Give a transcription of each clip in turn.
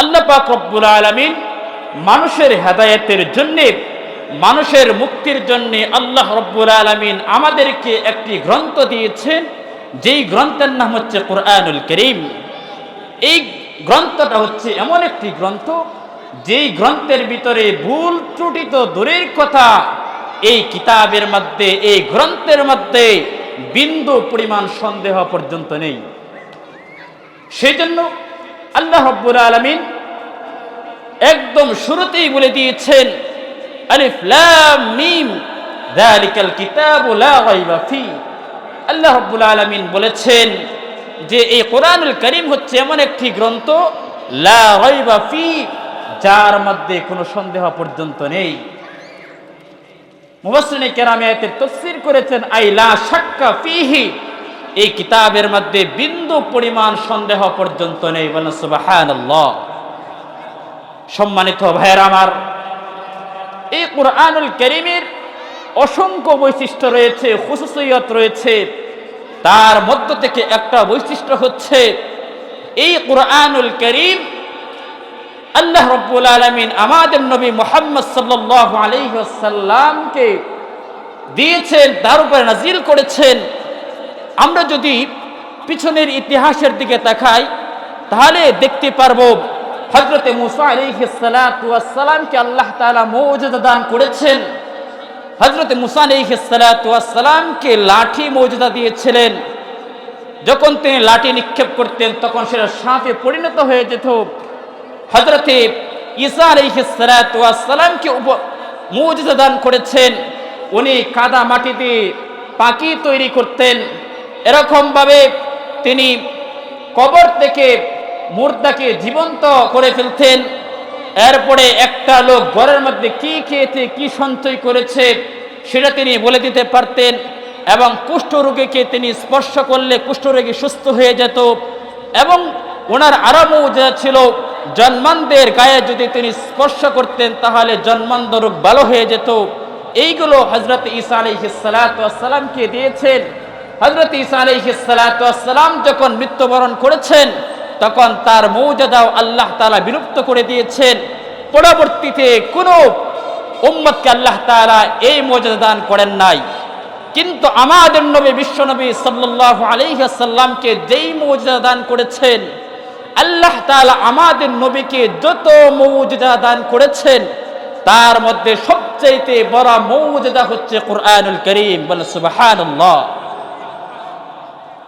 আল্লাহ পাক রব্বুল আলামিন মানুষের হেদায়েতের জন্যে, মানুষের মুক্তির জন্য আল্লাহ রব্বুল আলামিন আমাদেরকে একটি গ্রন্থ দিয়েছেন। যেই গ্রন্থের নাম হচ্ছে কোরআনুল করিম। এই গ্রন্থটা হচ্ছে এমন একটি গ্রন্থ, যেই গ্রন্থের ভিতরে ভুল ত্রুটি তো দূরের কথা। এই কিতাবের মধ্যে, এই গ্রন্থের মধ্যে বিন্দু পরিমাণ সন্দেহ পর্যন্ত নেই। সেই জন্য আল্লাহ রব্বুল আলমিন একদম শুরুতেই বলে দিয়েছেন, আলিফ লাম মিম, যালিকাল কিতাবু লা রাইবা ফি। আল্লাহ রাব্বুল আলামিন বলেছেন যে এই কোরআনুল করিম হচ্ছে এমন একটি গ্রন্থ, লা রাইবা ফি, যার মধ্যে কোনো সন্দেহ পর্যন্ত নেই। মুফাসসিরিনে কেরাম আয়াতের তাফসীর করেছেন, আই লা শাক্কা ফিহি। এই কিতাবের মধ্যে বিন্দু পরিমাণ সন্দেহ পর্যন্ত নেই। বলেন, সুবহানাল্লাহ। সম্মানিত ভাইয়ের আমার, এই কোরআনুল করিমের অসংখ্য বৈশিষ্ট্য রয়েছে খুশুসিয়ত রয়েছে। তার মধ্য থেকে একটা বৈশিষ্ট্য হচ্ছে, এই কোরআনুল করিম আল্লাহ রব্বুল আলমিন আমাদের নবী মোহাম্মদ সাল্লাহ আলহিহাসাল্লামকে দিয়েছেন, তার উপরে নাজিল করেছেন। আমরা যদি পিছনের ইতিহাসের দিকে তাকাই, তাহলে দেখতে পারব হজরতে মুসা আল্লাহ তালা মৌজুদা দান করেছেন। হজরতে মুসা আলিহাসালামকে লাঠি মৌজুদা দিয়েছিলেন। যখন তিনি লাঠি নিক্ষেপ করতেন, তখন সেটা সাপে পরিণত হয়ে যেত। হজরতে ঈসা আলিহাসালামকে মৌজুদা দান করেছেন। উনি কাদা মাটিতে পাখি তৈরি করতেন। এরকমভাবে তিনি কবর থেকে মুর্দাকে জীবন্ত করে ফেলতেন। এরপরে একটা লোক ঘরের মধ্যে কি খেয়েছে, কি সঞ্চয় করেছে, সেটা তিনি বলে দিতে পারতেন এবং কুষ্ঠরোগীকে তিনি স্পর্শ করলে কুষ্ঠরোগী সুস্থ হয়ে যেত এবং ওনার আরও যা ছিল জন্মানদের গায়ে যদি তিনি স্পর্শ করতেন তাহলে জন্মান্ধ রোগ ভালো হয়ে যেত। এইগুলো হজরত ঈসা আলহিসালামকে দিয়েছেন। হজরত ঈসা আলহিসালাম যখন মৃত্যুবরণ করেছেন, তখন তার মৌজাদাও আল্লাহ তালা বিলুপ্ত করে দিয়েছেন। পরবর্তীতে কোনো উম্মতকে আল্লাহ তালা এই মৌজাদা দান করেন নাই। কিন্তু আমাদের নবী বিশ্বনবী সাল্লাহ আলহিহাসাল্লামকে যেই মৌজাদা দান করেছেন, আল্লাহ তালা আমাদের নবীকে যত মৌজুদা দান করেছেন, তার মধ্যে সবচাইতে বড় মৌজুদা হচ্ছে কোরআনুল করিম। বলে সুবাহানুল্লাহ।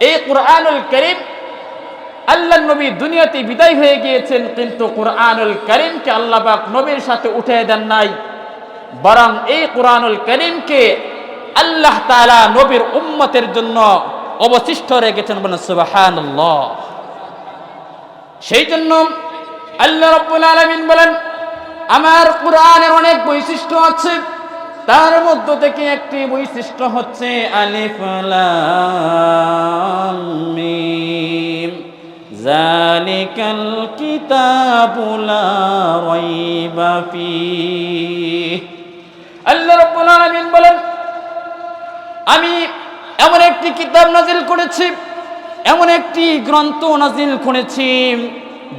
এই কোরআনুল করিম আল্লাহ নবী দুনিয়াতে বিদায় হয়ে গিয়েছেন, কিন্তু কোরআনুল করিমকে আল্লাহ পাক নবীর সাথে উঠে দেন নাই। বরং এই কোরআনুল করিমকে আল্লাহ তালা নবীর উম্মতের জন্য অবশিষ্ট রেখেছেন বলেন, সুবাহানুল্লাহ। সেই জন্য আল্লাহ রব্বুল আলমিন বলেন, আমার কোরআনের অনেক বৈশিষ্ট্য আছে। তার মধ্য থেকে একটি বৈশিষ্ট্য হচ্ছে আলিফ মিম। জালিকাল কিতাবুলা আল্লাহ রাব্বুল আলামিন বলেন, আমি এমন একটি কিতাব নাজিল করেছি, এমন একটি গ্রন্থ নাজিল করেছি,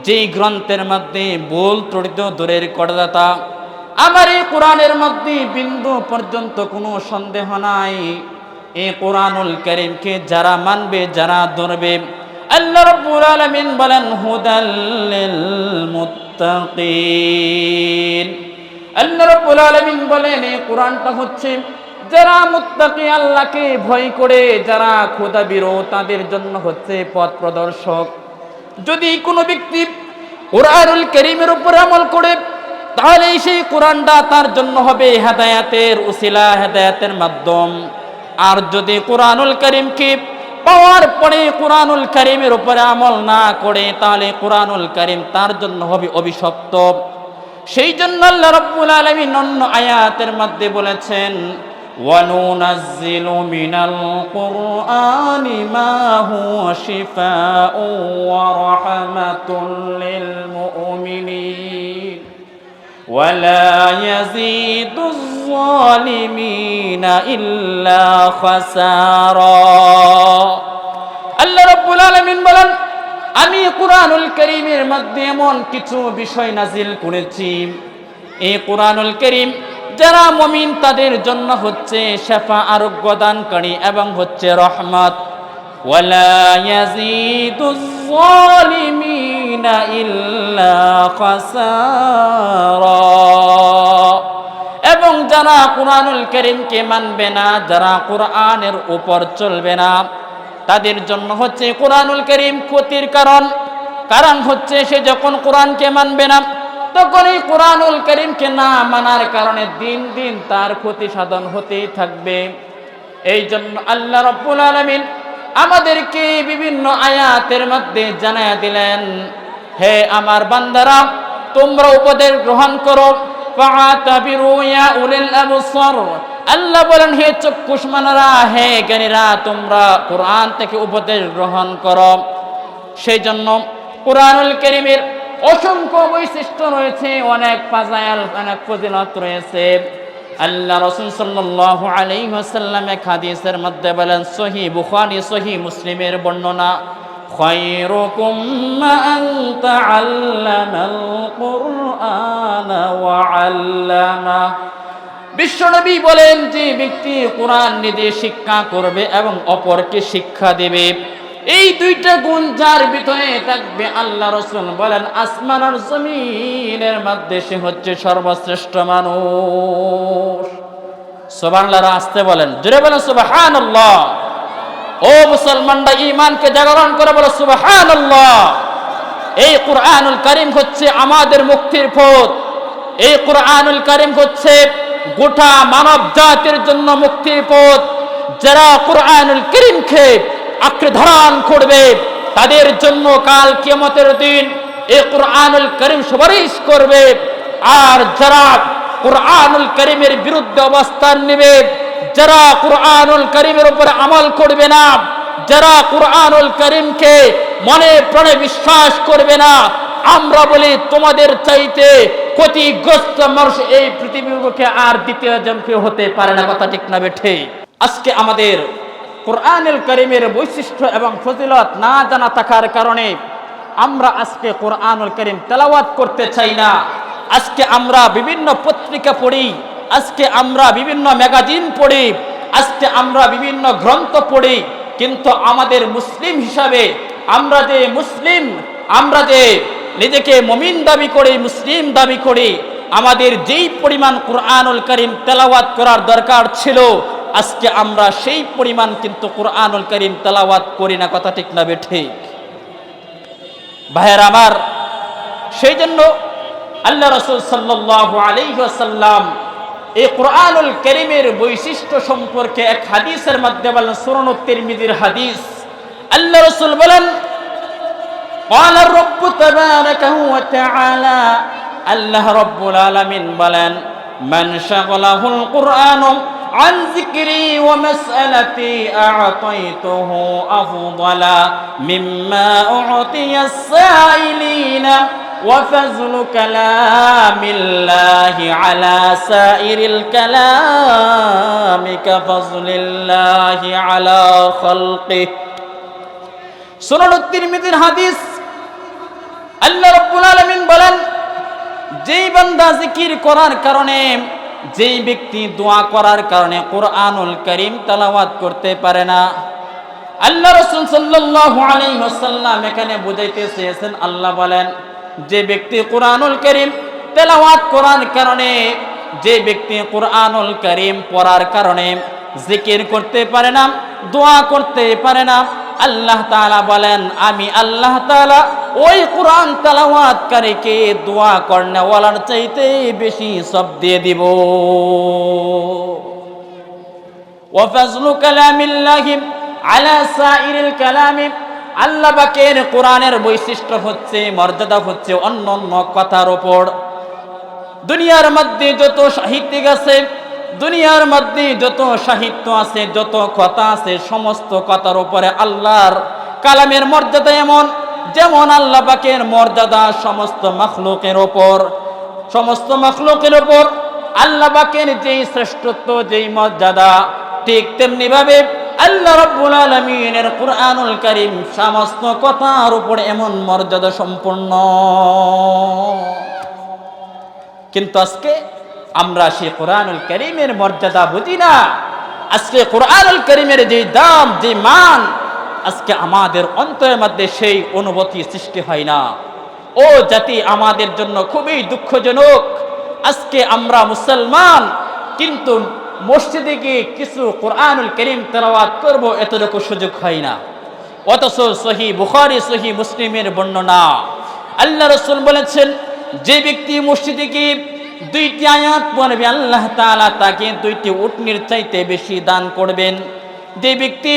যেই গ্রন্থের মধ্যে বল ত্রড়িত দূরের করদাতা আমার এই কোরআনের মধ্যে বিন্দু পর্যন্ত কোনো সন্দেহ নাই। এই কোরআনুল করিমকে যারা মানবে, যারা ধরবে, আল্লাহ রাব্বুল আলামিন বলেন হুদাল্লিল মুত্তাকিন আল্লাহ রাব্বুল আলামিন বলেন, এই কোরআনটা হচ্ছে, যারা মুত্তাকি আল্লাহকে ভয় করে, যারা খোদা বিরো তাদের জন্য হচ্ছে পথ প্রদর্শক। যদি কোনো ব্যক্তি কোরআনুল করিমের উপর আমল করে তাহলে সেই কোরআনটা তার জন্য হবে হেদায়াতের উসিলা হেদায়াতের মাধ্যম আর যদি কোরআনুল করিমকে পাওয়ার পরে কোরআনুল করিমের উপরে আমল না করে তাহলে কোরআনুল করিম তার জন্য হবে অভিশপ্ত সেই জন্য আল্লাহ রব্বুল আলমিন অন্য আয়াতের মধ্যে বলেছেন وننزل من القرآن ما هو شفاء ورحمة للمؤمنين ولا يزيد الظالمين إلا خسارا আল্লাহ রব্বুল আলমিন বলেন আমি কোরআনুল করিমের মধ্যে এমন কিছু বিষয় নাজিল করেছি এই কোরআনুল করিম যারা মমিন তাদের জন্য হচ্ছে শেফা আরোগ্য দানকারী এবং হচ্ছে রহমত ওয়ালা ইয়াজিদুজ-জালিমিনা ইল্লা খাসারা এবং যারা কোরআনুল করিমকে মানবে না, যারা কোরআনের উপর চলবে না, তাদের জন্য হচ্ছে কোরআনুল করিম ক্ষতির কারণ। কারণ হচ্ছে সে যখন কোরআনকে মানবে না তখন এই কোরআনুল করিমকে না মানার কারণে দিন দিন তার ক্ষতি সাধন হতেই থাকবে। এই জন্য আল্লাহ রব্বুল আলমিন আমাদেরকে বিভিন্ন আয়াতের মধ্যে জানায় দিলেন, হে আমার বান্দারা, তোমরা উপদেশ গ্রহণ করো। আল্লাহ বলেন, হে চক্ষুষ্মানরা হে জ্ঞানীরা, তোমরা কোরআন থেকে উপদেশ গ্রহণ করো। সেই জন্য কোরআনুল করিমের অসংখ্য বৈশিষ্ট্য রয়েছে, অনেক ফাজায়াল অনেক ফজিলত রয়েছে। আল্লাহ রসুল সাল্লাল্লাহু আলাইহি ওয়াসাল্লাম এক হাদিসের মধ্যে বলেন সহি বুখারী সহি মুসলিমের বর্ণনা خيركم من تعلم القرآن وعلمه বিশ্বনবী বলেন যে ব্যক্তি কোরআন নিজে শিক্ষা করবে এবং অপরকে শিক্ষা দেবে এই দুইটা গুণ যার ভিতরে থাকবে আল্লাহ রসুল বলেন, আসমান আর জমিনের মধ্যে সে হচ্ছে সর্বশ্রেষ্ঠ মানুষ। সোবাংলারা আসতে বলেন, জোরে বলেন সুবাহান ও মুসলমানরা ইমানকে জাগরণ করে বলো সুবাহান এই কোরআনুল করিম হচ্ছে আমাদের মুক্তির পথ। এই কোরআনুল করিম হচ্ছে গোটা মানব জাতির জন্য মুক্তির পথ। যারা কোরআনুল করিমকে আঁকড়ে ধারণ করবে। তাদের জন্য কাল কিয়ামতের দিন এই কোরআনুল করিম সুপারিশ করবে। আর যারা কোরআনুল করিমের বিরুদ্ধে অবস্থান নেবে, যারা কোরআনুল করিমের উপরে আমল করবে না, যারা কোরআনুল করিমকে মনে প্রাণে বিশ্বাস করবে না, আমরা বলি তোমাদের চাইতে ক্ষতিগ্রস্ত মানুষ এই পৃথিবীর বুকে আর দ্বিতীয় জন কেউ হতে পারে না। কথা ঠিক না বেঠে। আজকে আমাদের কোরআনুল করিমের বৈশিষ্ট্য এবং ফজিলত না জানা থাকার কারণে আমরা আজকে কোরআনুল করিম তেলাওয়াত করতে চাই না। আজকে আমরা বিভিন্ন পত্রিকা পড়ি, আজকে আমরা বিভিন্ন ম্যাগাজিন পড়ি, আজকে আমরা বিভিন্ন গ্রন্থ পড়ি, কিন্তু আমাদের মুসলিম হিসাবে আমরা যে মুসলিম, আমরা যে নিজেকে মমিন দাবি করি, মুসলিম দাবি করি, আমাদের যেই পরিমাণ কোরআনুল করিম তেলাওয়াত করার দরকার ছিল আজকে আমরা সেই পরিমাণ কিন্তু কোরআনুল করিম তেলাওয়াত করি না কথা ঠিক না বেঠে ভাইয়ের আমার সেই জন্য আল্লাহ রসুল সাল্লাহ আলাইসাল্লাম এই কোরআনুল করিমের বৈশিষ্ট্য সম্পর্কে এক হাদিসের মধ্যে বলেন সুরনুত্তির মিদির হাদিস আল্লাহ রসুল বলেন قال الرب تبارك وتعالى الله رب العالمين بلن من شغله القرآن عن ذكري ومسألتي أعطيته أفضل مما أعطي السائلين وفضل كلام الله على سائر الكلام كفضل الله على خلقه সুনান তিরমিজির হাদিস আল্লাহ রাব্বুল আলামিন বলেন যেই বান্দা জিকির করার কারণে যেই ব্যক্তি দোয়া করার কারণে কোরআনুল করিম তেলাওয়াত করতে পারে না, আল্লাহ রসুল সাল্লাল্লাহু আলাইহি এখানে বুঝাইতে চেয়েছেন, আল্লাহ বলেন, যে ব্যক্তি কোরআনুল করিম তেলাওয়াত করার কারণে, যে ব্যক্তি কোরআনুল করিম পড়ার কারণে জিকির করতে পারে না, দোয়া করতে পারে না আল্লাহ তাআলা বলেন, আমি আল্লাহ তাআলা ওই কোরআন তেলাওয়াতকারীকে দোয়া করনেওয়ালার চাইতে বেশি সব দিয়ে দিব। ওয়াফাজলু কালামিল্লাহি আলা সাইরিল কালামি। আল্লাহ বাকের কোরআনের বৈশিষ্ট্য হচ্ছে, মর্যাদা হচ্ছে অন্য অন্য কথার ওপর। দুনিয়ার মধ্যে যত সাহিত্যিক আছে দুনিয়ার মধ্যে যত সাহিত্য আছে, যত কথা আছে, সমস্ত কথার উপরে আল্লাহর কালামের মর্যাদা এমন, যেমন আল্লাহ পাকের মর্যাদা সমস্ত মখলুকের ওপর সমস্ত মখলুকের ওপর আল্লাহ পাকের যেই শ্রেষ্ঠত্ব, যেই মর্যাদা, ঠিক তেমনি ভাবে আল্লাহ রাব্বুল আলামিনের কোরআনুল কারীম সমস্ত কথার উপর এমন মর্যাদা সম্পন্ন। কিন্তু আজকে আমরা সেই কোরআনুল করিমের মর্যাদা বুঝি না। আজকে কোরআনুল করিমের যে দাম, যে মান, আজকে আমাদের অন্তরের মধ্যে সেই অনুভূতি সৃষ্টি হয় না। ও জাতি আমাদের জন্য খুবই দুঃখজনক। আজকে আমরা মুসলমান, কিন্তু মসজিদে গিয়ে কিছু কোরআনুল করিম তেলাওয়াত করব এতটুকু সুযোগ হয় না। অথচ সহি বুখারি, সহি মুসলিমের বর্ণনা। আল্লাহ রসুল বলেছেন, যে ব্যক্তি মসজিদে গিয়ে দুইটি আয়াত পড়বে আল্লাহ তাআলা তাকে দুইটি উটনির চাইতে বেশি দান করবেন। যে ব্যক্তি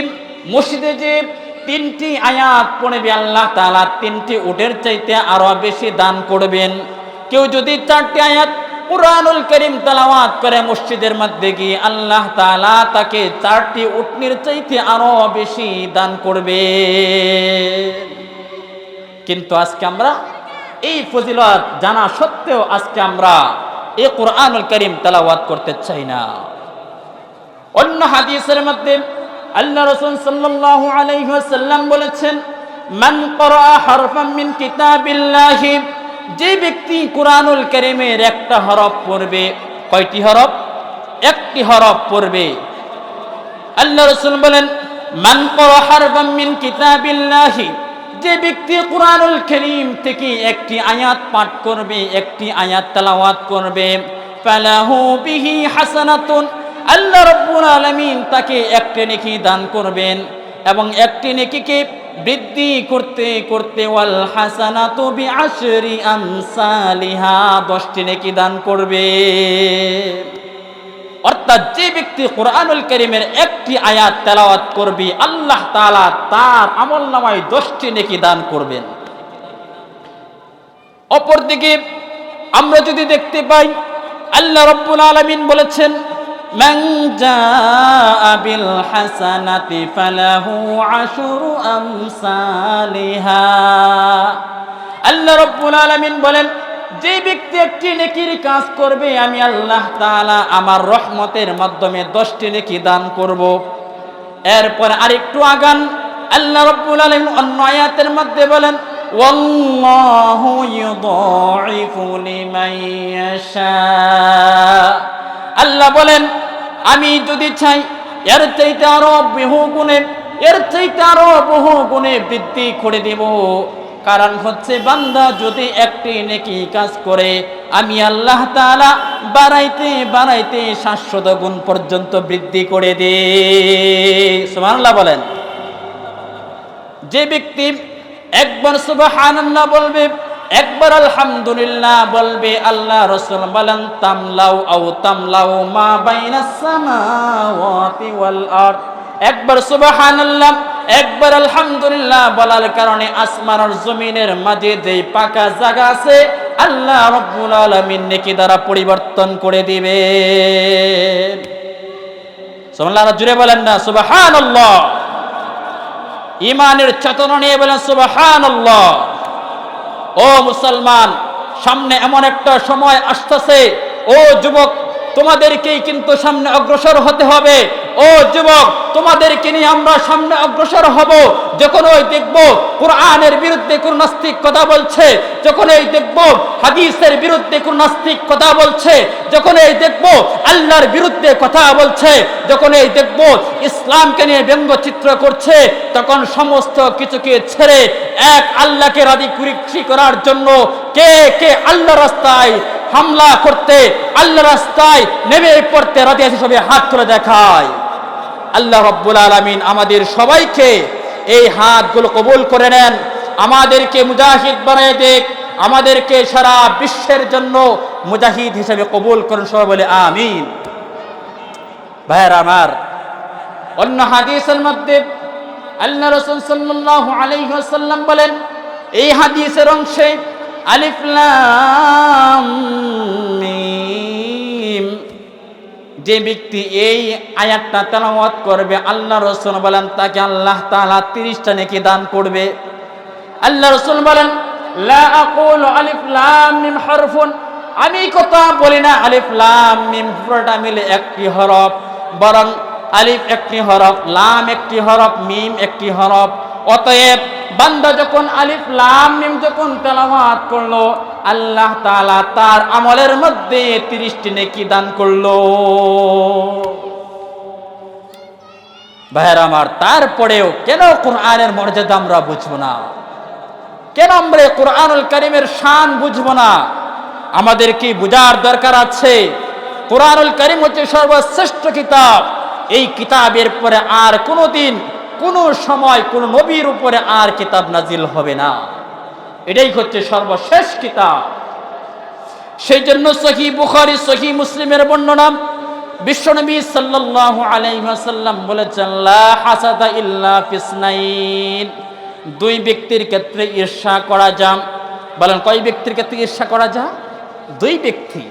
মসজিদে যে তিনটি আয়াত পড়বে, আল্লাহ তালা তিনটি উটের চাইতে আরও বেশি দান করবেন। কেউ যদি চারটি আয়াত কুরআনুল করিম তালাওয়াত করে মসজিদের মধ্যে গিয়ে আল্লাহ তালা তাকে চারটি উটনির চাইতে আরও বেশি দান করবে। কিন্তু আজকে আমরা এই ফজিলত জানা সত্ত্বেও আজকে আমরা এই কোরআনুল করিম তালাওয়াত করতে চাই না। অন্য হাদিসের মধ্যে আল্লাহ রসুল সাল্লাল্লাহু আলাইহি ওয়াসাল্লাম বলেছেন, মান করা হারফাম মিন কিতাবিল্লাহি যে ব্যক্তি কোরআনুল করিমের একটা হরফ পড়বে, কয়টি হরফ? একটি হরফ পড়বে। আল্লাহ রসুল বলেন, মান করা হারফাম মিন কিতাবিল্লাহি যে ব্যক্তি কোরআনুল করিম থেকে একটি আয়াত পাঠ করবে, একটি আয়াত তেলাওয়াত করবে, ফালাহু বিহি হাসানাতুন, আল্লাহ রাব্বুল আলামিন তাকে একটি নেকি দান করবেন এবং একটি নেকিকে বৃদ্ধি করতে করতে ওয়াল হাসানাতু বিআশরি আমসালিহা, দশটি নেকি দান করবে। অর্থাৎ যে ব্যক্তি কোরআনুল করিমের একটি আয়াত তেলাওয়াত করবে আল্লাহ তাআলা তার আমল নামায় দশটি নেকি দান করবেন অপরদিকে আমরা যদি দেখতে পাই আল্লাহ রব্বুল আলামিন বলেছেন من جاء بالحسنة فله عشر أمثالها আল্লাহ রব্বুল আলামিন বলেন যে ব্যক্তি একটি নেকির কাজ করবে, আমি আল্লাহ তাআলা আমার রহমতের মাধ্যমে দশটি নেকি দান করব। এরপর আরেকটু আগান। আল্লাহ রব্বুল আলামিন অন্য আয়াতের মধ্যে বলেন, ওয়াল্লাহু ইউদাইফু লিমান ইয়াশা। আল্লাহ বলেন, আমি যদি চাই, এর চাইতে আরও বহু গুণে, এর চাইতে আরও বহু গুণে বৃদ্ধি করে দেব। কারণ হচ্ছে বান্দা যদি একটি নেকি কাজ করে, আমি আল্লাহ তাআলা বাড়াইতে বাড়াইতে শাশ্বত গুণ পর্যন্ত বৃদ্ধি করে দে। সুবহানাল্লাহ বলেন। যে ব্যক্তি একবার সুবহানাল্লাহ বলবে, একবার আলহামদুলিল্লাহ বলবে, আল্লাহ রসুল বলেন, তামলাউ আও তামলাউ মা বাইনাস সামাওয়াতি ওয়াল আরদ। একবার সুবহানাল্লাহ, একবার আলহামদুলিল্লাহ বলার কারণে আসমান আর জমিনের মাঝে যে পাকা জায়গা আছে, আল্লাহ রব্বুল আলামিন নেকি দ্বারা পরিবর্তন করে দিবে সুবহানাল্লাহ জুড়ে বলেন না, সুবহানাল্লাহ। ইমানের চেতনা নিয়ে বলেন, সুবহানাল্লাহ। ও মুসলমান, সামনে এমন একটা সময় আসতেছে, ও যুবক, তোমাদেরকেই কিন্তু সামনে অগ্রসর হতে হবে। ও যুবক, তোমাদেরকে নিয়ে আমরা সামনে অগ্রসর হব। যখন ওই দেখব কোরআনের বিরুদ্ধে কোন নাস্তিক কথা বলছে যখন এই দেখব হাদিসের বিরুদ্ধে কোন নাস্তিক কথা বলছে যখন এই দেখব আল্লাহর বিরুদ্ধে কথা বলছে যখন এই দেখব ইসলামকে নিয়ে ব্যঙ্গচিত্র করছে, তখন সমস্ত কিছুকে ছেড়ে এক আল্লাহকে রাজি খুশি করার জন্য কে কে আল্লাহ রাস্তায় হামলা করতে আল্লাহ রাস্তায় নেমে পড়তে রাজি আছে সবাই হাত তুলে দেখায়। আল্লাহ রব্বুল আলমিন আমাদের সবাইকে এই হাতগুলো কবুল করে নেন। আমাদেরকে মুজাহিদ বানিয়ে দেখ। আমাদেরকে সারা বিশ্বের জন্য মুজাহিদ হিসেবে কবুল করেন, সবাই বলে আমিন। ভাইয়ের আমার, অন্য হাদিসের মধ্যে আল্লাহ রসুল সাল্লাল্লাহু আলাইহি ওয়াসাল্লাম বলেন, এই হাদিসের অংশে আলিফ যে ব্যক্তি এই আয়াতটা তেলাওয়াত করবে, আল্লাহ রসুল বলেন, তাকে আল্লাহ তাআলা 30টা নেকি দান করবে। আল্লাহ রসুল বলেন, লা আলিফ লাম মিম আমি কথা বলি না, আলিফ লাম মিম পুরোটা মিলে একটি হরফ, বরং আলিফ একটি হরফ, লাম একটি হরফ, মিম একটি হরফ। অতএব বান্দা যখন আলিফ লাম মিম যখন তেলাওয়াত করল, আল্লাহ তাআলা তার আমলের মধ্যে তিরিশটি নেকি দান করল। ভাইয়ের আমার, তারপরেও কেন কোরআনের মর্যাদা আমরা বুঝব না? কেন আমরা কোরআনুল করিমের শান বুঝব না? আমাদের কি বুঝার দরকার আছে? কোরআনুল করিম হচ্ছে সর্বশ্রেষ্ঠ কিতাব। এই কিতাবের পরে আর কোনোদিন কোনো সময় কোনো নবীর উপরে আর কিতাব নাজিল হবে না। এটাই হচ্ছে সর্বশেষ কিতাব। সেই জন্য সহি বুখারি, সহি মুসলিমের বর্ণনা বিশ্বনবী সাল্লাল্লাহু আলাইহি ওয়াসাল্লাম বলেছেন, লা হাসাদা ইল্লা ফিসনাইন। দুই ব্যক্তির ক্ষেত্রে ঈর্ষা করা যাম বলেন, কয় ব্যক্তির ক্ষেত্রে ঈর্ষা করা যা? দুই ব্যক্তি।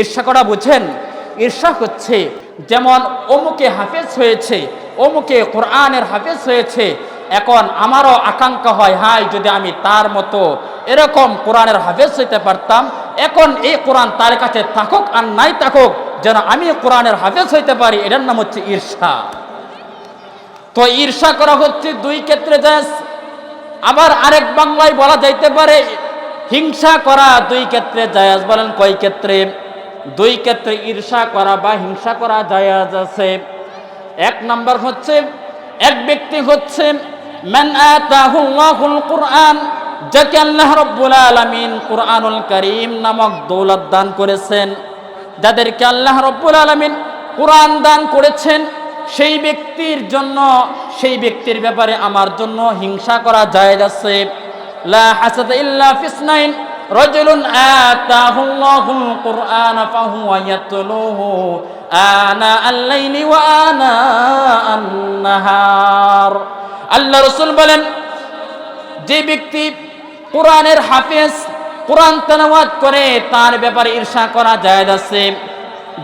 ঈর্ষা করা বুঝেন, ঈর্ষা হচ্ছে যেমন অমুকে হাফেজ হয়েছে, অমুকে কোরআনের হাফেজ হয়েছে, এখন আমারও আকাঙ্ক্ষা হয়, হাই, যদি আমি তার মতো এরকম কোরআনের হাফেজ হইতে পারতাম, এখন এই কোরআন তার কাছে থাকুক আর নাই থাকুক, যেন আমি কোরআনের হাফেজ হইতে পারি, এটার নাম হচ্ছে ঈর্ষা। তো ঈর্ষা করা হচ্ছে দুই ক্ষেত্রে যায় আবার আরেক বাংলায় বলা যাইতে পারে, হিংসা করা দুই ক্ষেত্রে জায়াজ। বলেন কয় ক্ষেত্রে? দুই ক্ষেত্রে ঈর্ষা করা বা হিংসা করা জায়াজ আছে। এক নাম্বার হচ্ছে, এক ব্যক্তি হচ্ছে, মান আতাহুল্লাহুল কুরআন যাকে আল্লাহ রাব্বুল আলামিন কুরআনুল কারীম নামক দৌলত দান করেছেন। যাদেরকে আল্লাহ রাব্বুল আলামিন কোরআন দান করেছেন, সেই ব্যক্তির জন্য, সেই ব্যক্তির ব্যাপারে আমার জন্য হিংসা করা জায়েজ আছে। লা হাসাদ ইল্লা ফিসনাইন রজুলুন আতাহুল্লাহুল কুরআন ফাহুয়া ইয়াতলুহু আনা আল-লাইলি ওয়া আনা আন-নাহার। আল্লাহ রাসূল বলেন, যে ব্যক্তি কোরআনের হাফেজ, কোরআন তেলাওয়াত করে, তার ব্যাপারে ঈর্ষা করা জায়েজ আছে।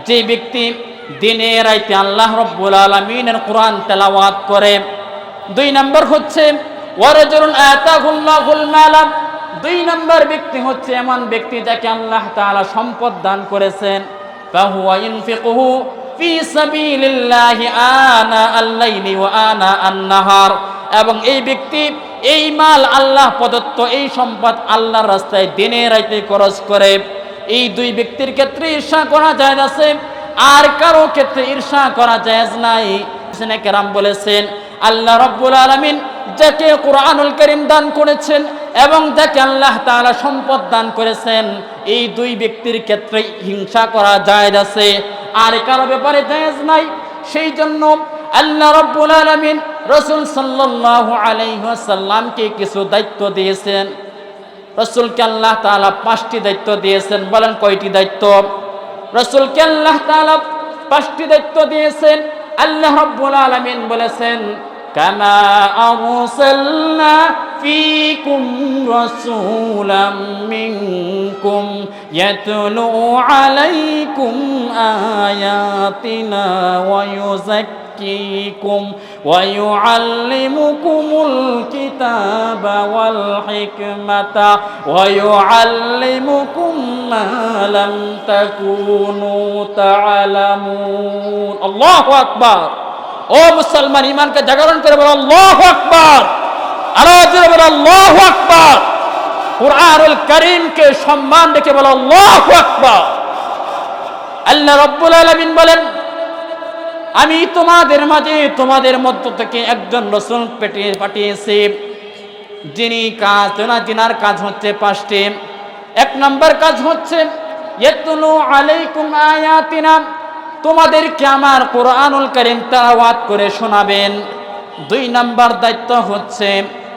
যে ব্যক্তি দিনে রাইতে আল্লাহ রব্বুল আলমিনের কোরআন তেলাওয়াত করে। দুই নম্বর হচ্ছে ওয়ারাজুল আতাহুল্লাহুল মালাম দুই নম্বর ব্যক্তি হচ্ছে এমন ব্যক্তি যাকে আল্লাহ তাআলা সম্পদ দান করেছেন। আনা এবং এই ব্যক্তি এই মাল আল্লাহ প্রদত্ত এই সম্পদ আল্লাহর রাস্তায় দিনে রাইতে খরচ করে। এই দুই ব্যক্তির ক্ষেত্রে ঈর্ষা করা যায় আছে, আর কারও ক্ষেত্রে ঈর্ষা করা যায় নাই। কেরাম বলেছেন, আল্লাহ রব্বুল আলমিন যাকে কোরআনুল করিম দান করেছেন এবং যাকে আল্লাহ তাআলা সম্পদ দান করেছেন, এই দুই ব্যক্তির ক্ষেত্রে হিংসা করা যায় আছে। আর কারও ব্যাপারে জায়েজ নাই, সেই জন্য আল্লাহ রব্বুল আলমিন রসুল সাল্লাহ আলাইসাল্লামকে কিছু দায়িত্ব দিয়েছেন। রসুলকে আল্লাহ তাআলা পাঁচটি দায়িত্ব দিয়েছেন, বলেন কয়টি দায়িত্ব? রসুলকে আল্লাহ তাআলা পাঁচটি দায়িত্ব দিয়েছেন, আল্লাহ রব্বুল আলামিন বলেছেন আলাইকুম আয়াতিনা ওয়া ইউযাক্কিকুম ওয়া ইউআল্লিমুকুমুল কিতাবা ওয়াল হিকমাতা ওয়া ইউআল্লিমুকুম মা লাম তাকুনু তা'লামুন আল্লাহু আকবার ও মুসলমান ইমানকে জাগরণ করে বলো আল্লাহু আকবার কারীমকে সম্মান বলেন, আমি তোমাদের মাঝে, তোমাদের মধ্য থেকে একজন রসুল পেটে পাঠিয়েছি। যিনি কাজ না যিনার কাজ হচ্ছে পাঁচটি। এক নম্বর কাজ হচ্ছে তোমাদেরকে আমার কোরআনুল কারীম তেলাওয়াত করে শোনাবেন। দুই নাম্বার দায়িত্ব হচ্ছে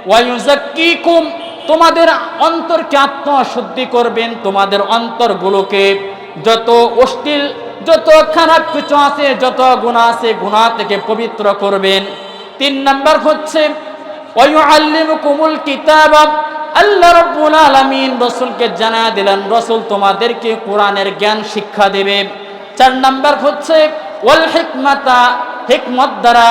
ওয়ায়ুজাক্কিকুম তোমাদের অন্তরকে আত্মশুদ্ধি করবেন, তোমাদের অন্তরগুলোকে যত অশ্লীল, যত খারাপ কিছু আছে, যত গুণা আছে গুণা থেকে পবিত্র করবেন। তিন নাম্বার হচ্ছে, ওয়ায়ুআল্লিমুকুমুল কিতাব, আল্লাহ রাব্বুল আলামিন রাসূলকে জানা দিলেন, রাসূল তোমাদেরকে কোরআনের জ্ঞান শিক্ষা দেবে। চার নাম্বার হচ্ছে, ওয়াল হিকমাতা, হিকমত দ্বারা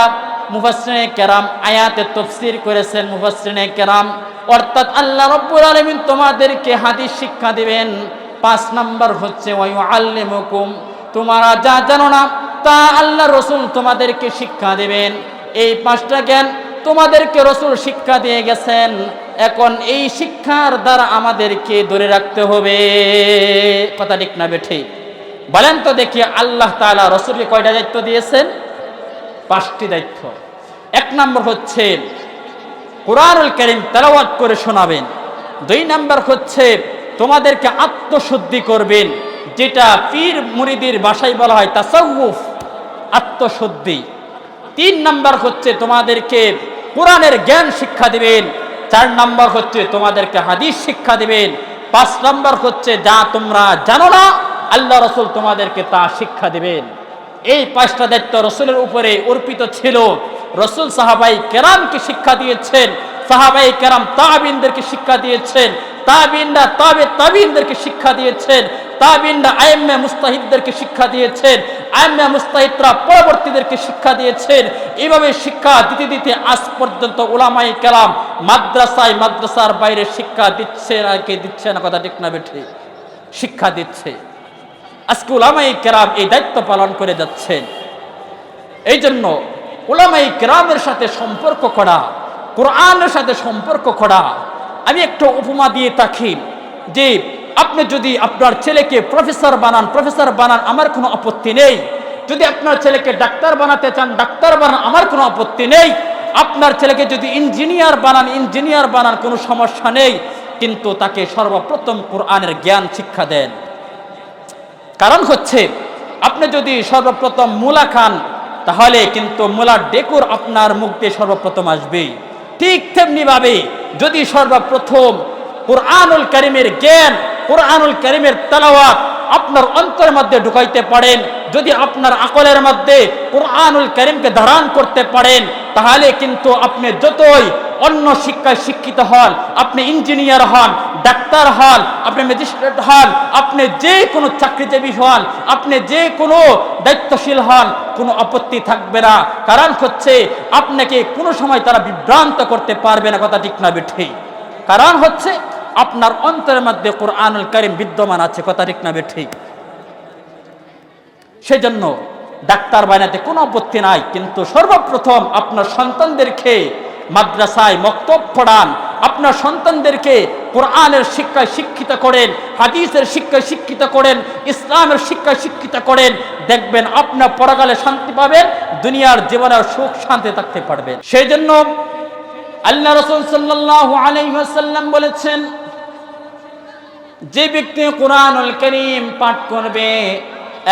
মুফাসসিরিনে কেরাম আয়াতে তাফসীর করেছেন মুফাসসিরিনে কেরাম। অর্থাৎ আল্লাহ রাব্বুল আলামিন তোমাদেরকে হাদিস শিক্ষা দিবেন। পাঁচ নাম্বার হচ্ছে ওয়ায়ুআল্লিমুকুম তোমরা যা জানো না, তা আল্লাহ রসুল তোমাদেরকে শিক্ষা দেবেন। এই পাঁচটা জ্ঞান তোমাদেরকে রসুল শিক্ষা দিয়ে গেছেন। এখন এই শিক্ষার দ্বারা আমাদেরকে ধরে রাখতে হবে। কথা ঠিক না বেঠে। বলেন তো দেখি আল্লাহ তাআলা রসুলকে কয়টা দায়িত্ব দিয়েছেন? পাঁচটি দায়িত্ব। এক নম্বর হচ্ছে কোরআনুল করিম তেলাওয়াত করে শোনাবেন। দুই নম্বর হচ্ছে তোমাদেরকে আত্মশুদ্ধি করবেন, যেটা পীর মুরিদির ভাষায় বলা হয় তাসাউফ, আত্মশুদ্ধি। তিন নাম্বার হচ্ছে তোমাদেরকে কোরআনের জ্ঞান শিক্ষা দিবেন, চার নাম্বার হচ্ছে তোমাদেরকে হাদিস শিক্ষা দিবেন, পাঁচ নাম্বার হচ্ছে যা তোমরা জানো না, আল্লাহ রসুল তোমাদেরকে তা শিক্ষা দিবেন। এই পাঁচটা দায়িত্ব রসুলের উপরে অর্পিত ছিল। রসুল সাহাবাই কেরামকে শিক্ষা দিয়েছেন, সাহাবাই কেরাম তাবিনদেরকে শিক্ষা দিয়েছেন, তাবিনরা তাবে তাবিনদেরকে শিক্ষা দিয়েছেন, তাবিনরা আইম্মে মুস্তাহিদদেরকে শিক্ষা দিয়েছেন, আইম্মে মুস্তাহিদরা পরবর্তীদেরকে শিক্ষা দিয়েছেন। এইভাবে শিক্ষা দিতে দিতে আজ পর্যন্ত ওলামাই কেরাম মাদ্রাসায় মাদ্রাসার বাইরে শিক্ষা দিচ্ছে না কে দিচ্ছে না, কথা ঠিক না বেঠে। শিক্ষা দিচ্ছে। আজকে ওলামাই কেরাম এই দায়িত্ব পালন করে যাচ্ছেন। এই জন্য ওলামাই কেরামের সাথে সম্পর্ক করা, কোরআনের সাথে সম্পর্ক করা, আমি একটা উপমা দিয়ে থাকি যে আপনি যদি আপনার ছেলেকে প্রফেসর বানান প্রফেসর বানান আমার কোনো আপত্তি নেই। যদি আপনার ছেলেকে ডাক্তার বানাতে চান, ডাক্তার বানান আমার কোনো আপত্তি নেই। আপনার ছেলেকে যদি ইঞ্জিনিয়ার বানান ইঞ্জিনিয়ার বানান কোনো সমস্যা নেই। কিন্তু তাকে সর্বপ্রথম কোরআনের জ্ঞান শিক্ষা দেন। কারণ হচ্ছে, আপনি যদি সর্বপ্রথম মূলা খান, তাহলে কিন্তু মূলার ডেকুর আপনার মুখ দিয়ে সর্বপ্রথম আসবে ঠিক তেমনি ভাবে যদি সর্বপ্রথম কোরআনুল করিমের জ্ঞান, কোরআনুল করিমের তালাওয়াত আপনার অন্তরের মধ্যে ঢুকাইতে পারেন, যদি আপনার আকলের মধ্যে কোরআনুল করিমকে ধারণ করতে পারেন, তাহলে কিন্তু আপনি যতই অন্য শিক্ষায় শিক্ষিত হন, আপনি ইঞ্জিনিয়ার হন, ডাক্তার হন, আপনি ম্যাজিস্ট্রেট হন, আপনি যে কোনো চাকরিজীবী হন, আপনি যে কোনো দায়িত্বশীল হন, কোনো আপত্তি থাকবে না। কারণ হচ্ছে আপনাকে কোনো সময় তারা বিভ্রান্ত করতে পারবে না, কথা ঠিক না, বেঠে। কারণ হচ্ছে আপনার অন্তরের মধ্যে কোরআনুল করিম বিদ্যমান আছে, কথা ঠিক না, বেঠে। সেজন্য ডাক্তার বানাতে কোনো আপত্তি নাই, কিন্তু সর্বপ্রথম আপনার সন্তানদেরকে মাদ্রাসায় মক্তব পড়ান। আপনার সন্তানদেরকে কোরআনের শিক্ষায় শিক্ষিত করেন, হাদিসের শিক্ষায় শিক্ষিত করেন, ইসলামের শিক্ষায় শিক্ষিত করেন। দেখবেন আপনার পরকালে শান্তি পাবেন, দুনিয়ার জীবনে সুখ শান্তি থাকতে পারবেন সেই জন্য আল্লাহ রসুল সাল্লাহ আলহিহাসাল্লাম বলেছেন, যে ব্যক্তি কোরআনুল করিম পাঠ করবে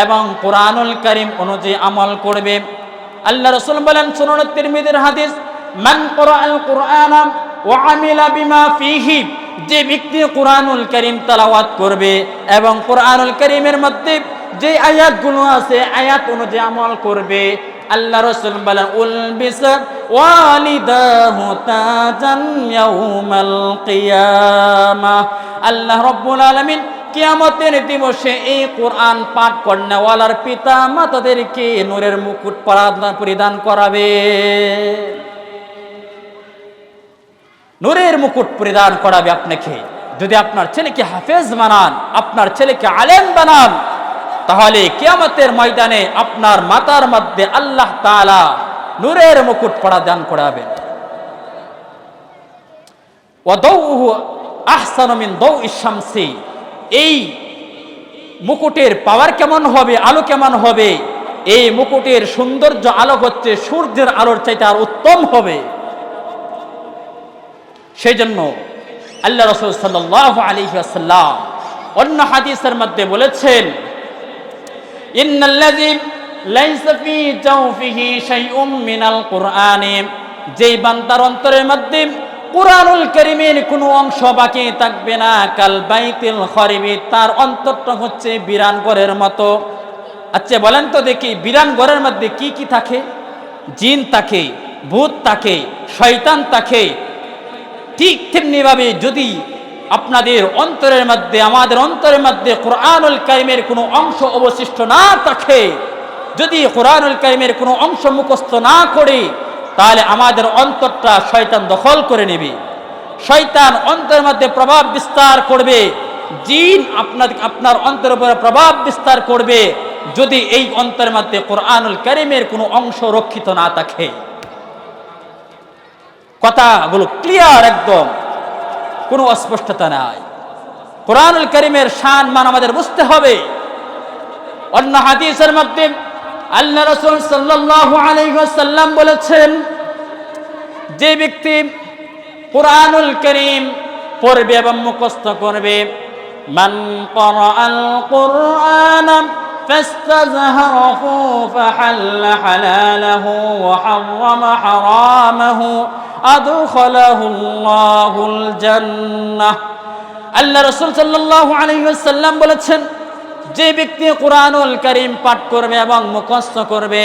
এবং কোরআনুল করিম অনুযায়ী আমল করবে, আল্লাহ রসুল বলেন সুনন তিরমিদের হাদিস মান কোরআন কোরআন ওয়া আমিলা বিমা ফিহি, যে ব্যক্তি কোরআনুল করিম তালাওয়াত করবে এবং কোরআনুল করিমের মধ্যে যে আয়াতগুলো আছে, আয়াত অনুযায়ী আমল করবে, আল্লাহ রসুল বলেন উলবিস ওয়ালিদাহু তাজান ইয়াউমাল কিয়ামা। আল্লাহ রব্বুল আলামিন কিয়ামতের দিবসে এই কোরআন পাঠ কর্নেওয়ালার পিতা মাতাদেরকে নূরের মুকুট পরাধা- পরিধান করাবে। নূরের মুকুট পরিধান করাবে আপনাকে। যদি আপনার ছেলেকে হাফেজ বানান, আপনার ছেলেকে আলেম বানান, তাহলে কিয়ামতের ময়দানে আপনার মাতার মধ্যে আল্লাহ তাআলা নূরের মুকুট পড়া দান করাবেন শামসি। এই মুকুটের পাওয়ার কেমন হবে, আলো কেমন হবে? এই মুকুটের সৌন্দর্য আলো হচ্ছে সূর্যের আলোর চাইতে আর উত্তম হবে। সেই জন্য আল্লাহ রসুল সাল্লাহ আলী আসাল্লাম অন্য হাদিসের মধ্যে বলেছেন যেই বান্দার অন্তরের মধ্যে কুরআনুল কারীমের কোনো অংশ বাকি থাকবে না, কাল বাইতিল খরিবি, তার অন্তরটা হচ্ছে বিরান ঘরের মতো। আচ্ছা বলেন তো দেখি, বিরান ঘরের মধ্যে কি কি থাকে? জিন থাকে, ভূত থাকে, শয়তান থাকে ঠিক তেমনিভাবে যদি আপনাদের অন্তরের মধ্যে, আমাদের অন্তরের মধ্যে কোরআনুল কাইমের কোনো অংশ অবশিষ্ট না থাকে, যদি কোরআনুল কাইমের কোনো অংশ মুখস্থ না করে, তাহলে আমাদের অন্তরটা শয়তান দখল করে নেবে। শয়তান অন্তরের মধ্যে প্রভাব বিস্তার করবে, জিন আপনার আপনার অন্তরের উপরে প্রভাব বিস্তার করবে, যদি এই অন্তরের মধ্যে কোরআনুল করিমের কোনো অংশ রক্ষিত না থাকে। কথাগুলো ক্লিয়ার একদম কোনো অস্পষ্টতা নাই কোরআনুল করিমের শান মান আমাদের বুঝতে হবে অন্য হাদিসের মধ্যে আল্লাহ রসুল সাল্লাল্লাহু আলাইহি ওয়াসাল্লাম বলেছেন যে ব্যক্তি কোরআনুল করিম পড়বে এবং মুখস্থ করবে মান করাআল কুরআন فاستزهره فحل حلاله وحرم حرامه আদখলাহুল্লাহুল জান্নাহ। আল্লাহ রসুল সাল্লাহ আলহিহাল্লাম বলেছেন, যে ব্যক্তি কোরআনুল করিম পাঠ করবে এবং মুখস্থ করবে,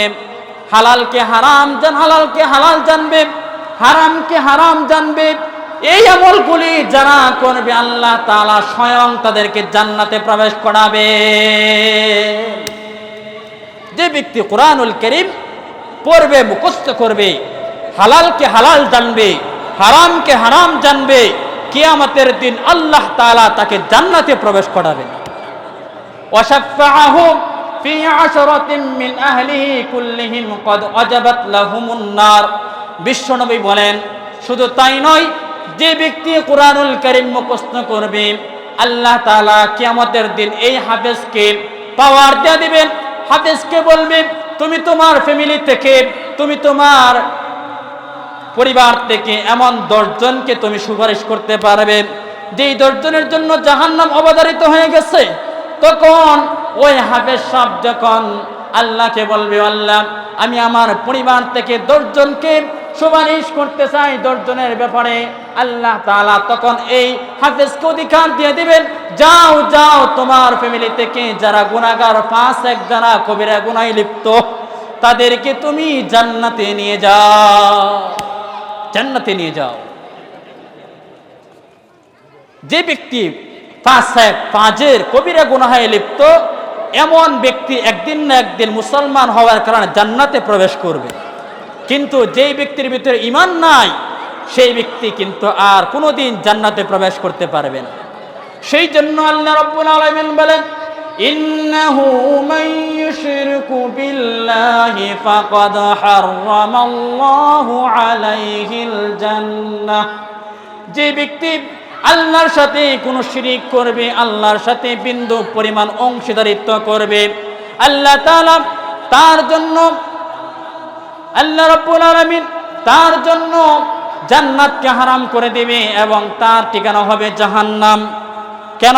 হালালকে হারাম জান, হালালকে হালাল জানবে, হারামকে হারাম জানবে, এই আমলগুলি যারা করবে, আল্লাহ তালা স্বয়ং তাদেরকে জান্নাতে প্রবেশ করাবে। যে ব্যক্তি কোরআনুল করিম পড়বে, মুখস্থ করবে হালালকে হালাল জানবে, হারামকে হারাম জানবে, কেয়ামতের দিন আল্লাহ তালা তাকে জান্নাতে প্রবেশ করাবেন বিশ্বনবী বলেন, শুধু তাই নয়, যে ব্যক্তি কোরআনুল করিম মুখস্থ করবে, আল্লাহ তালা কিয়ামতের দিন এই হাফেজকে পাওয়ার দেওয়া দিবেন। হাফেজকে বলবে, তুমি তোমার ফ্যামিলি থেকে, তুমি তোমার পরিবার থেকে এমন দশজনকে তুমি সুপারিশ করতে পারবে। যেই দশজনের জন্য জাহান্নাম অবধারিত হয়ে গেছে, তখন ওই হাফেজ সাহেব যখন আল্লাহকে বলবে, আল্লাহ, আমি আমার পরিবার থেকে দশজনকে সুপারিশ করতে চাই দশজনের ব্যাপারে। আল্লাহ তালা তখন এই হাফেজকে অধিকার দিয়ে দিবেন, যাও যাও, তোমার ফ্যামিলি থেকে যারা গুণাগার পাঁচ এক যারা কবিরা গুণায় লিপ্ত, তাদেরকে তুমি জান্নাতে নিয়ে যাও। জান্নাতে নিয়ে যাও। যে ব্যক্তি ফাঁসেক ফাজের কবিরা গুনাহায় লিপ্ত, এমন ব্যক্তি একদিন না একদিন মুসলমান হওয়ার কারণে জান্নাতে প্রবেশ করবে। কিন্তু যেই ব্যক্তির ভিতরে ইমান নাই, সেই ব্যক্তি কিন্তু আর কোনোদিন জান্নাতে প্রবেশ করতে পারবে না। সেই জন্য আল্লাহ রব্বুল আলামিন বলেন ইন্নাহু মান ইউশরিকু বিল্লাহি ফাকাদ হারামাল্লাহু আলাইহিল জান্নাহ যে ব্যক্তি আল্লাহর সাথে কোনো শিরিক করবে, আল্লাহর সাথে বিন্দু পরিমাণ অংশীদারিত্ব করবে, আল্লাহ তাআলা তার জন্য, আল্লাহ রাব্বুল তার জন্য জান্নাতকে হারাম করে দেবে এবং তার ঠিকানা হবে জাহান্নাম। কেন?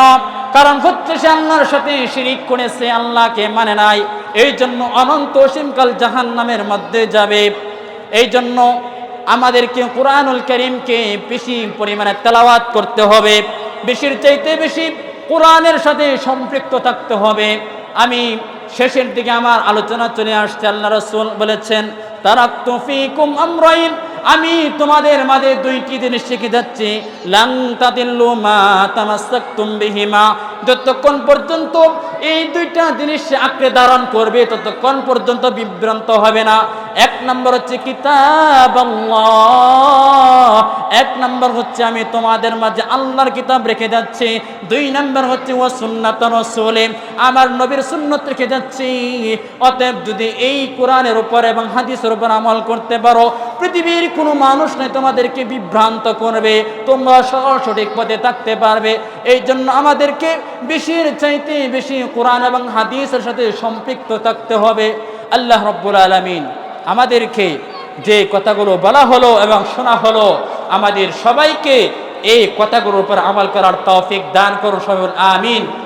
কারণ হচ্ছে আল্লাহর সাথে শিরিক করেছে, আল্লাহকে মানে নাই। এই জন্য অনন্ত অসীমকাল জাহান্নামের মধ্যে যাবে। এই জন্য আমাদেরকে কোরআনুল করিমকে বেশি পরিমাণে তেলাওয়াত করতে হবে। বেশির চাইতে বেশি কোরআনের সাথে সম্পৃক্ত থাকতে হবে। আমি শেষের দিকে আমার আলোচনা চলে আসছে, আল্লাহ রসুল বলেছেন তারা ফিকুম আমরাইন আমি তোমাদের মাঝে দুইটি জিনিস শিখে যাচ্ছি। লাং তাদিল্লু মা তামাসাক্তুম বিহিমা। যতক্ষণ পর্যন্ত এই দুইটা জিনিস আঁকড়ে ধারণ করবে, ততক্ষণ পর্যন্ত বিভ্রান্ত হবে না। এক নম্বর হচ্ছে কিতাব এক নম্বর হচ্ছে আমি তোমাদের মাঝে আল্লাহর কিতাব রেখে যাচ্ছি। দুই নম্বর হচ্ছে ও সুন্নাত রসুলে। আমার নবীর সুন্নত রেখে যাচ্ছি। অতএব যদি এই কোরআনের উপর এবং হাদিসের উপর আমল করতে পারো, পৃথিবীর কোনো মানুষ নেই তোমাদেরকে বিভ্রান্ত করবে, তোমরা সহ সঠিক পথে থাকতে পারবে। এই জন্য আমাদেরকে বেশির চাইতে বেশি কোরআন এবং হাদিসের সাথে সম্পৃক্ত থাকতে হবে। আল্লাহ রব্বুল আলমিন আমাদেরকে যে কথাগুলো বলা হলো এবং শোনা হলো, আমাদের সবাইকে এই কথাগুলোর উপর আমল করার তৌফিক দান করুন সবাই আমিন।